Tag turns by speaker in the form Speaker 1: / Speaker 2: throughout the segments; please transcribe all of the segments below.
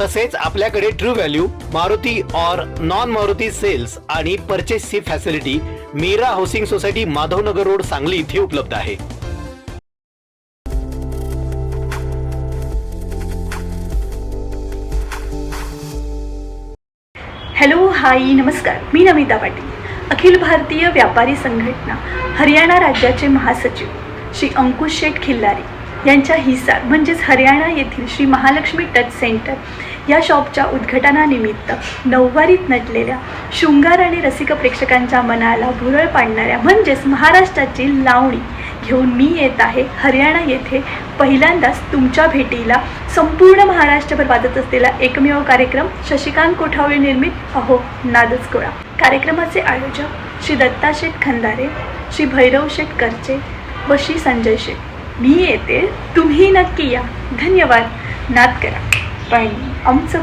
Speaker 1: तसेच आपल्याकडे true value Maruti और नॉन मारुती सेल्स आणि परचेसची facility Meera housing society Madhavnagar road Sangli इथे उपलब्ध आहे.
Speaker 2: हॅलो हाय नमस्कार. मी नमिता पाटील अखिल भारतीय व्यापारी संघटना हरियाणा राज्याचे महासचिव श्री अंकुश शेठ खिल्लारी यांच्या हिसार म्हणजेच हरियाणा येथील श्री महालक्ष्मी टच सेंटर या शॉपच्या उद्घाटनानिमित्त नऊवारीत नटलेल्या शृंगार आणि रसिक प्रेक्षकांच्या मनाला भुरळ पाडणाऱ्या म्हणजेच महाराष्ट्राची लावणी घेऊन मी येत आहे हरियाणा येथे. पहिल्यांदाच तुमच्या भेटीला संपूर्ण महाराष्ट्रभर वाजत असलेला एकमेव कार्यक्रम शशिकांत कोठावळे निर्मित. अहो नादच गोळा. कार्यक्रमाचे आयोजक श्री दत्ता शेठ खंदारे श्री भैरव शेठ करचे व श्री संजय शेठ. मी येते तुम्ही नक्की या. धन्यवाद. नाद करा. पण आमचं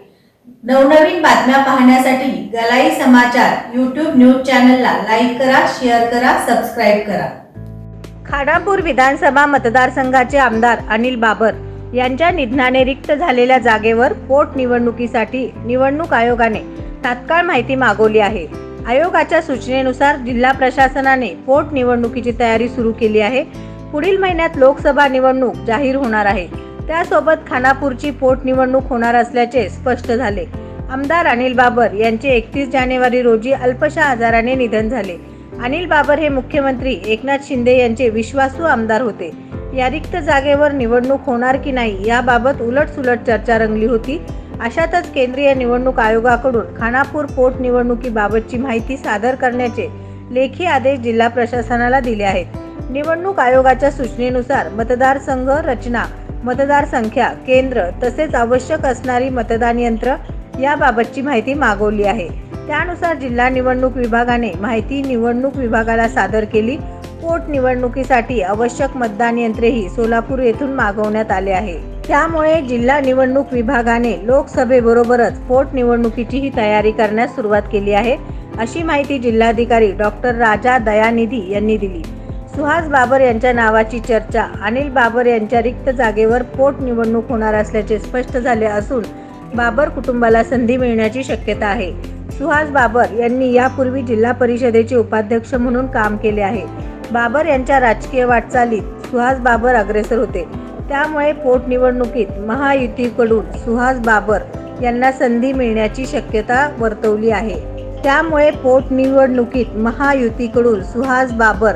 Speaker 3: नवनवीन बातम्या पाहण्यासाठी गलाई समाचार यूट्यूब न्यूज चॅनलला लाईक करा शेअर करा सबस्क्राईब करा.
Speaker 4: खानापूर विधानसभा मतदारसंघाचे आमदार अनिल बाबर यांच्या निधनाने रिक्त झालेल्या जागेवर पोटनिवडणुकीसाठी निवडणूक आयोगाने तात्काळ माहिती मागवली आहे. आयोगाच्या सूचनेनुसार जिल्हा प्रशासनाने पोटनिवडणुकीची तयारी सुरू केली आहे. पुढील महिन्यात लोकसभा निवडणूक जाहीर होणार आहे. त्यासोबत खानापूरची पोटनिवडणूक होणार असल्याचे स्पष्ट झाले. आमदार अनिल बाबर यांचे एकतीस जानेवारी रोजी अल्पशा आजाराने निधन झाले. अनिल बाबर हे मुख्यमंत्री एकनाथ शिंदे यांचे विश्वासू आमदार होते. या रिक्त जागेवर निवडणूक होणार की नाही याबाबत उलटसुलट चर्चा रंगली होती. अशातच केंद्रीय निवडणूक आयोगाकडून खानापूर पोटनिवडणुकीबाबतची माहिती सादर करण्याचे लेखी आदेश जिल्हा प्रशासनाला दिले आहेत. निवडणूक आयोगाच्या सूचनेनुसार मतदारसंघ रचना मतदार संख्या केंद्र तसेच आवश्यक असणारी मतदान यंत्र याबाबतची माहिती मागवली आहे. त्यानुसार जिल्हा निवडणूक विभागाने माहिती निवडणूक विभागाला सादर केली. पोटनिवडणुकीसाठी आवश्यक मतदान यंत्रेही सोलापूर येथून मागवण्यात आले आहे. त्यामुळे जिल्हा निवडणूक विभागाने लोकसभेबरोबरच पोटनिवडणुकीचीही तयारी करण्यास सुरुवात केली आहे अशी माहिती जिल्हाधिकारी डॉक्टर राजा दयानिधी यांनी दिली. सुहास बाबर यांच्या नावाची चर्चा अनिल बाबर यांच्या रिक्त जागेवर पोटनिवडणूक होणार असल्याचे स्पष्ट झाले असून बाबर कुटुंबाला संधी मिळण्याची शक्यता आहे. सुहास बाबर यांनी यापूर्वी जिल्हा परिषदेचे उपाध्यक्ष म्हणून काम केले आहे. बाबर यांच्या राजकीय वाटचालीत सुहास बाबर अग्रेसर होते. त्यामुळे पोटनिवडणुकीत महायुतीकडून सुहास बाबर यांना संधी मिळण्याची शक्यता वर्तवली आहे. त्यामुळे पोटनिवडणुकीत महायुतीकडून सुहास बाबर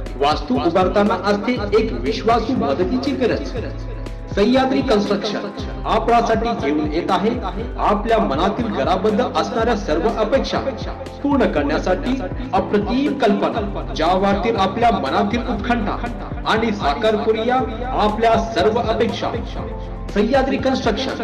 Speaker 5: वास्तू उभारताना असते एक विश्वासू मदतीची गरज. सह्याद्री कन्स्ट्रक्शन आपल्यासाठी घेऊन येत आहे. आपल्या मनातील घराबद्दल असणाऱ्या सर्व अपेक्षा पूर्ण करण्यासाठी अप्रतिम कल्पना ज्या वाटतील आपल्या मनातील उत्खंठा आणि साकार करूया आपल्या सर्व अपेक्षा. सह्याद्री कन्स्ट्रक्शन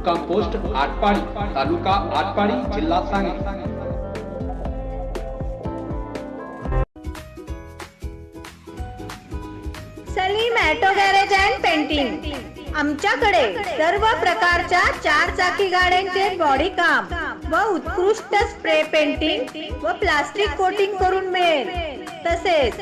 Speaker 5: मुक्काम पोस्ट आटपाडी तालुका आटपाडी जिल्हा Sangli.
Speaker 4: Salim auto garage and painting आमच्याकडे सर्व प्रकारच्या चार चाकी गाड्यांचे बॉडी काम व उत्कृष्ट स्प्रे पेंटिंग व प्लास्टिक कोटिंग करून मिळेल. तसेच